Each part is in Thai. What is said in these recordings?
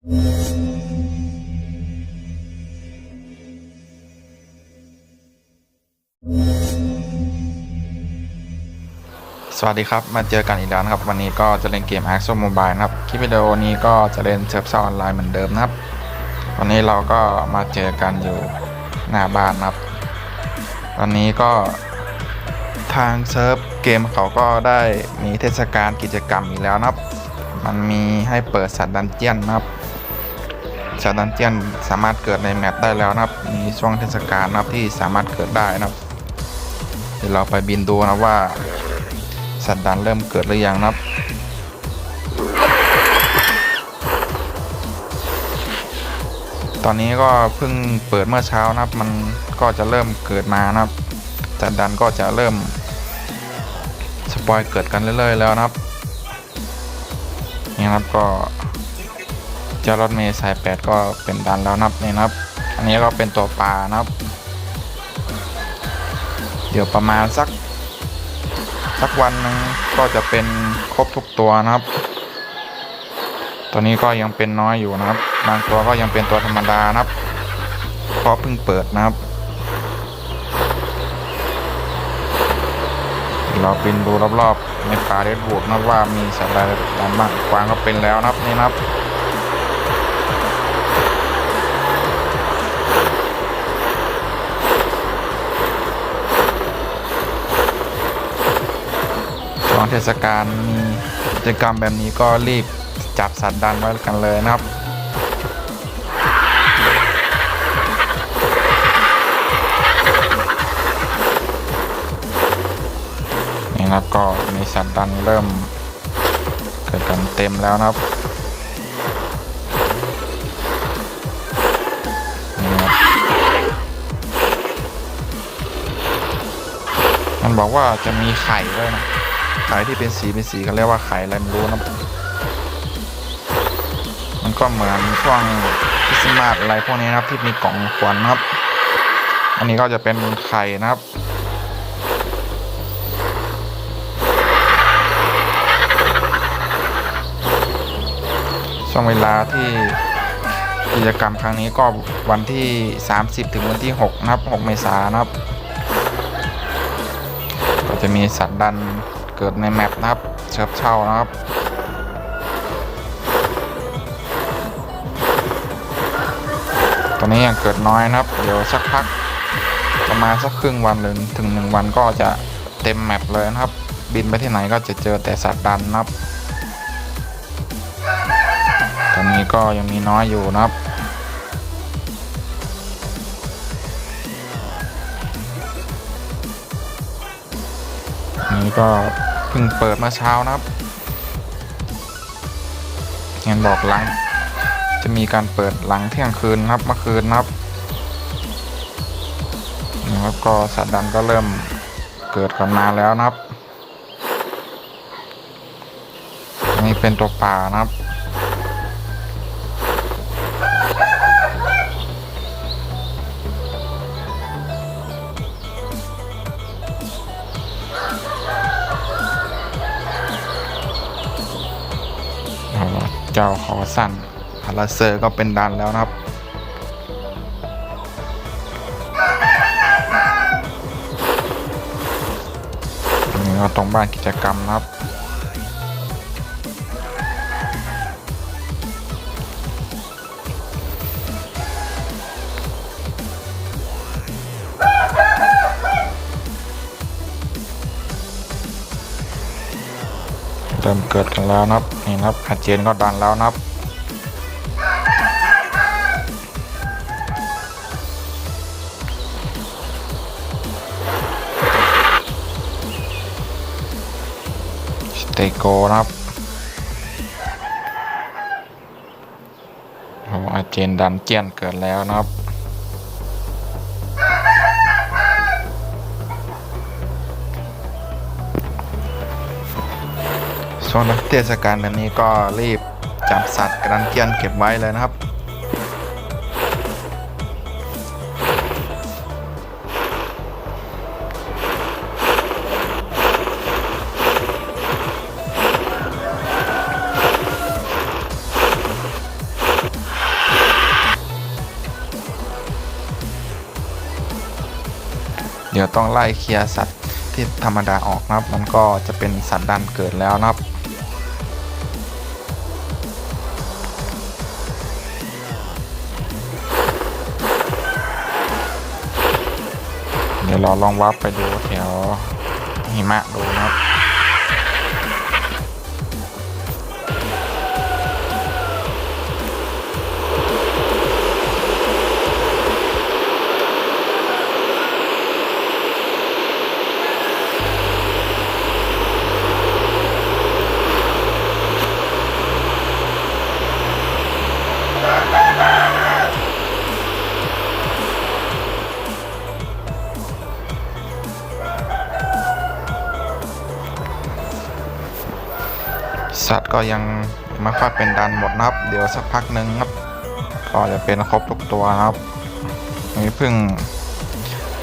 สวัสดีครับ มาเจอกันอีกแล้วนะครับ วันนี้ก็จะเล่นเกม a x o Mobile นะครับ คลิปวิดีโอนี้ก็จะเล่นเซิร์ฟเซาออนไลน์เหมือนเดิมนะครับ วันนี้เราก็มาเจอกันอยู่หน้าบ้านนะครับ ตอนนี้ก็ทางเซิร์ฟเกมเขาก็ได้มีเทศกาลกิจกรรมอีกแล้วนะครับ มันมีให้เปิดสัตว์ดันเจียนนะครับ สัตว์ดันเจียนสามารถเกิดในแมปได้แล้วนะครับ มีช่วงเทศกาลนะครับที่สามารถเกิดได้นะครับ เดี๋ยวเราไปบินดูนะว่า สัตว์ดันเริ่มเกิดหรือยังนะครับตอนนี้ก็เพิ่งเปิดเมื่อเช้านะครับ มันก็จะเริ่มเกิดมานะครับสัตว์ดันก็จะเริ่มสปอยเกิดกันเรื่อยๆแล้วนะครับ นี่นะครับก็ เจ้ารถเมย์สายแปดก็เป็นดันแล้วนะครับนี่นะครับ อันนี้ก็เป็นตัวปลานะครับ เดี๋ยวประมาณสักสักวันหนึ่งก็จะเป็นครบทุกตัวนะครับตัวนี้ก็ยังเป็นน้อยอยู่นะครับ บางตัวก็ยังเป็นตัวธรรมดานะครับเพราะเพิ่งเปิดนะครับเราบินดูรอบๆในป่าเรดบูดนะว่ามีสัตว์อะไรดันบ้างกวางก็เป็นแล้วนะครับนี่นะครับ ช่วงเทศกาลมีกิจกรรมแบบนี้ก็รีบจับสัตว์ดันไว้กันเลยนะครับนี่นะครับก็มีสัตว์ดันเริ่มเกิดกันเต็มแล้วนะครับ บอกว่าจะมีไข่ด้วยนะไข่ที่เป็นสีเป็นสีเขาเรียกว่าไข่อะไรไม่รู้นะมันก็เหมือนช่วงคริสต์มาสอะไรพวกนี้นะครับที่มีกล่องขวัญนะครับ อันนี้ก็จะเป็นไข่นะครับช่วงเวลาที่กิจกรรมครั้งนี้ก็วันที่ 30 ถึงวันที่ 6 นะครับ 6 เมษายนนะครับ จะมีสัตว์ดันเกิดในแมปนะครับ เชิฟเช่านะครับตอนนี้ยังเกิดน้อยนะครับ เดี๋ยวสักพักประมาณสักครึ่งวันหรือถึงหนึ่งวันก็จะเต็มแมปเลยนะครับ บินไปที่ไหนก็จะเจอแต่สัตว์ดันนะครับ ตอนนี้ก็ยังมีน้อยอยู่นะครับ นี้ก็เพิ่งเปิดเมื่อเช้านะครับเห็นบอกหลัง จะมีการเปิดหลังเที่ยงคืนครับเมื่อคืนนะครับนะครับก็สัตว์ดันก็เริ่มเกิดกันมาแล้วนะครับ นี่เป็นตัวป่านะครับ จ้าขอสั้นพาราเซอร์ก็เป็นดันแล้วนะครับนี่ก็ตรงบ้านกิจกรรมนะครับ ริ่มเกิดกันแล้วนะครับนี่นะครับอาเจนก็ดันแล้วนะครับสเตโกนะครับโอ้อาเจนดันเจียนเกิดแล้วนะครับ ช่วงเทศกาลแบบนี้ก็รีบจับสัตว์กระดันเกียนเก็บไว้เลยนะครับเดี๋ยวต้องไล่เคลียร์สัตว์ที่ธรรมดาออกนะครับ มันก็จะเป็นสัตว์ดันเกิดแล้วนะครับ เดี๋ยวเราลองวับไปดูแถวหิมะดูนะครับ สัตว์ก็ยังไม่ค่อยเป็นดันหมดนะครับ เดี๋ยวสักพักหนึ่งครับ ก็จะเป็นครบทุกตัวนะครับนี่เพิ่ง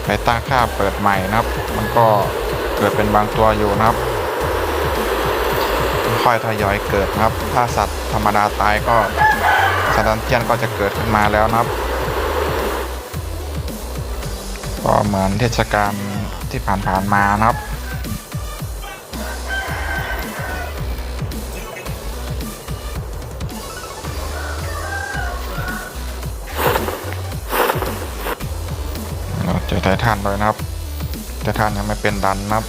ไปตั้งค่าเปิดใหม่นะครับ มันก็เกิดเป็นบางตัวอยู่นะครับค่อยทยอยเกิดนะครับ ถ้าสัตว์ธรรมดาตายก็สัตว์ดันเจียนก็จะเกิดขึ้นมาแล้วนะครับก็เหมือนเทศกาลที่ผ่านๆมานะครับ เราเจอไททันเลยนะครับไททันยังไม่เป็นดันนะครับ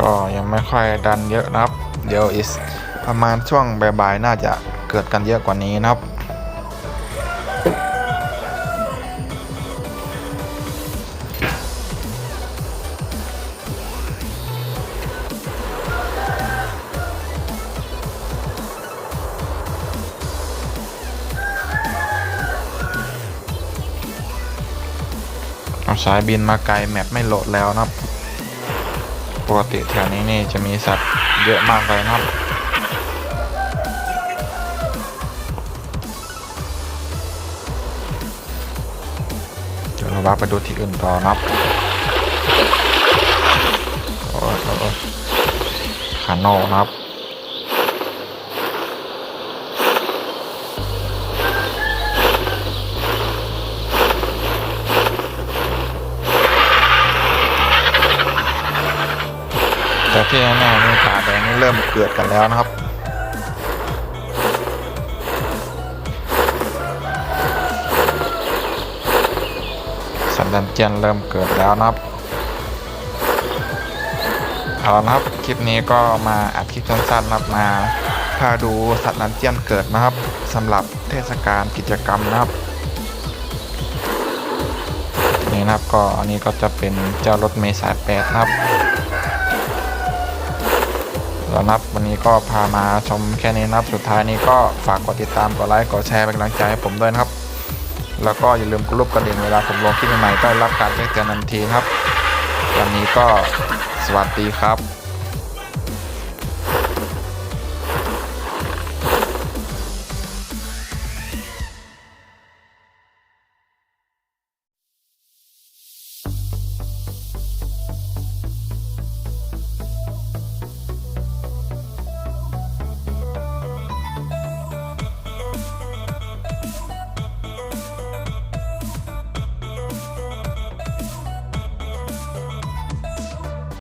ก็ยังไม่ค่อยดันเยอะนะครับ เดี๋ยวอีกประมาณช่วงบ่ายๆน่าจะเกิดกันเยอะกว่านี้นะครับ สายบินมาไกลแมปไม่โหลดแล้วนะครับ ปกติแถวนี้นี่จะมีสัตว์เยอะมากเลยนะครับเดี๋ยวเราว่าไปดูที่อื่นต่อนะครับโอ้ยโอ้ยโอ้ยคาโน่นะครับ ที่แน่ๆนี่ตาแดงนี่เริ่มเกิดกันแล้วนะครับสันดันเจียนเริ่มเกิดแล้วนะครับเอาละครับคลิปนี้ก็มาอัดคลิปสั้นๆนะครับมาพาดูสัตว์ดันเจียนเกิดนะครับสำหรับเทศกาลกิจกรรมนะครับนี่นะครับก็อันนี้ก็จะเป็นเจ้ารถเมล์สายแปดนะครับ แล้วนับวันนี้ก็พามาชมแค่นี้นะครับ สุดท้ายนี้ก็ฝากกดติดตาม กดไลค์ กดแชร์เป็นกำลังใจให้ผมด้วยนะครับ แล้วก็อย่าลืมกดรูปกระดิ่งเวลาผมลงคลิปใหม่ๆก็ได้รับการแจ้งเตือนทันทีนะครับ วันนี้ก็สวัสดีครับ